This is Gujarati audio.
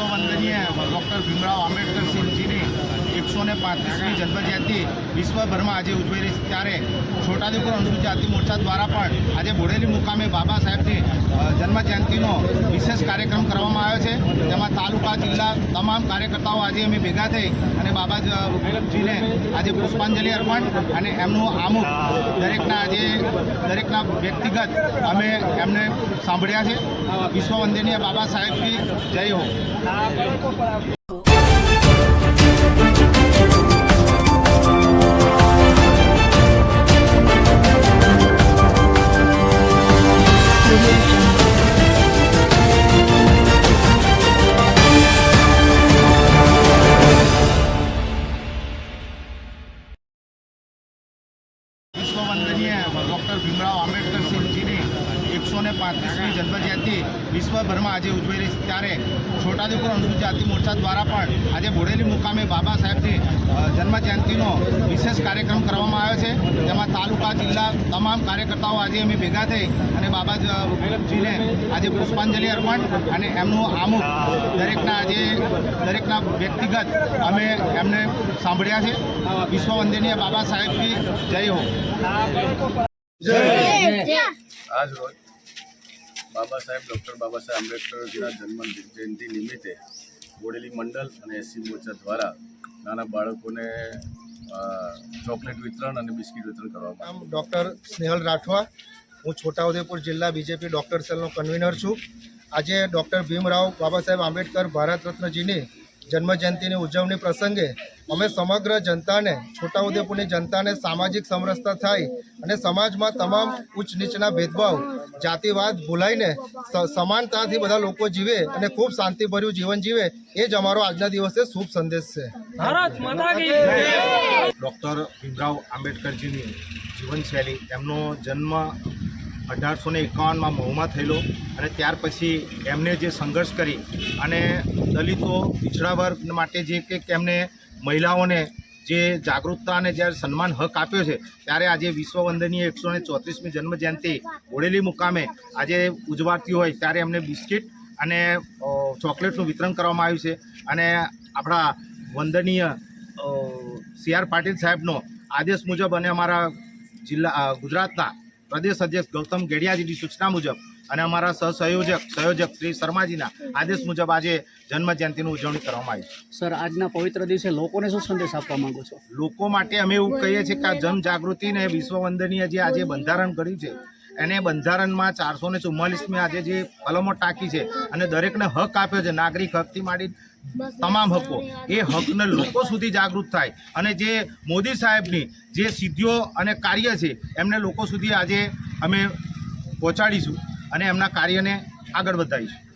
વિશ્વવંદનીય ડૉક્ટર ભીમરાવ આંબેડકરજીની એકસો ને પાંત્રીસમી જન્મજયંતિ વિશ્વભરમાં આજે ઉજવાઈ રહી છે. ત્યારે છોટાઉદેપુર અનુસૂચિત જાતિ મોરચા દ્વારા પણ આજે બોડેલી મુકામે બાબા સાહેબની જન્મજયંતિનો વિશેષ કાર્યક્રમ કરવામાં આવ્યો છે. તેમાં તાલુકા, જિલ્લા તમામ કાર્યકર્તાઓ આજે અમે ભેગા થઈ અને બાબાજીને આજે પુષ્પાંજલિ અર્પણ અને એમનું આમુખ દરેકના આજે દરેકના વ્યક્તિગત અમે એમને સાંભળ્યા છે. વિશ્વવંદનીય બાબા સાહેબની જય હો. વિશ્વવંદનીય ડૉક્ટર ભીમરાવ આંબેડકરજીની એકસો ને પાંત્રીસમી જન્મજયંતિ વિશ્વભરમાં આજે ઉજવાઈ રહી છે. ત્યારે છોટાઉદેપુર અનુસૂચિત જાતિ મોરચા દ્વારા પણ આજે બોડેલી મુકામે બાબા સાહેબની જન્મજયંતિનો વિશેષ કાર્યક્રમ કરવામાં આવ્યો છે. તેમાં તાલુકા જિલ્લા તમામ કાર્યકર્તાઓ આજે અમે ભેગા થઈ અને બાબાજીને આજે પુષ્પાંજલિ અર્પણ અને એમનું આમુખ દરેકના આજે દરેકના વ્યક્તિગત અમે એમને સાંભળ્યા છે. વિશ્વ વંદનીય બાબા સાહેબની જય હો. આજ રોજ બાબા સાહેબ, ડૉક્ટર બાબા સાહેબ આંબેડકરજીના જન્મ જયંતિ નિમિત્તે બોડેલી મંડળ અને એસસી મોરચા દ્વારા નાના બાળકોને ચોકલેટ વિતરણ અને બિસ્કિટ વિતરણ કરવામાં આમ ડૉક્ટર સ્નેહલ રાઠવા. હું છોટાઉદેપુર જિલ્લા બીજેપી ડૉક્ટર સેલનો કન્વીનર છું. આજે ડૉક્ટર ભીમરાવ બાબા સાહેબ આંબેડકર ભારત રત્નજીની જન્મજયંતિની ઉજવણી પ્રસંગે અમે સમગ્ર જનતાને છોટાઉદેપુરની જનતાને સામાજિક સમરસતા થાય અને સમાજમાં તમામ ઉચ્ચ નીચના ભેદભાવ જાતિવાદ ભૂલાઈને સમાનતાથી બધા લોકો જીવે અને ખૂબ શાંતિભર્યું જીવન જીવે એ જ અમારો આજના દિવસે શુભ સંદેશ છે. ડૉક્ટર ભીમરાવ આંબેડકરજીની જીવનશૈલી એમનો જન્મ અઢારસો ને એકાવનમાં મહુમાં થયેલો અને ત્યાર પછી એમને જે સંઘર્ષ કરી અને દલિતો પીછડા વર્ગ માટે જે કંઈક એમને મહિલાઓને જે જાગૃતતા અને જ્યારે સન્માન હક આપ્યો છે, ત્યારે આજે વિશ્વ વંદનીય એકસો ને ચોત્રીસમી જન્મજયંતિ ઓળેલી મુકામે આજે ઉજવાતી હોય ત્યારે એમને બિસ્કિટ અને ચોકલેટનું વિતરણ કરવામાં આવ્યું છે. અને આપણા વંદનીય સી આર પાટીલ સાહેબનો આદેશ મુજબ અને અમારા જિલ્લા ગુજરાતના પ્રદેશ અધ્યક્ષ ગૌતમ ગેડિયાજીની સૂચના મુજબ અને અમારા સહસંયોજક સંયોજક શ્રી શર્માજીના આદેશ મુજબ આજે જન્મજયંતિની ઉજવણી કરવામાં આવી સર આજના પવિત્ર દિવસે લોકોને શું સંદેશ આપવા માંગો છો? લોકો માટે અમે એવું કહીએ છીએ કે આ જનજાગૃતિ ને વિશ્વવંદનીય જે આજે બંધારણ કર્યું છે એને બંધારણમાં ચારસો ને ચુમ્માલીસમી આજે જે કલમો ટાંકી છે અને દરેકને હક આપ્યો છે, નાગરિક હકથી માંડી તમામ હકો, એ હકને લોકો સુધી જાગૃત થાય. અને જે મોદી સાહેબની જે સિદ્ધિઓ અને કાર્ય છે, એમને લોકો સુધી આજે અમે પહોંચાડીશું અને એમના કાર્યને આગળ વધારીશું.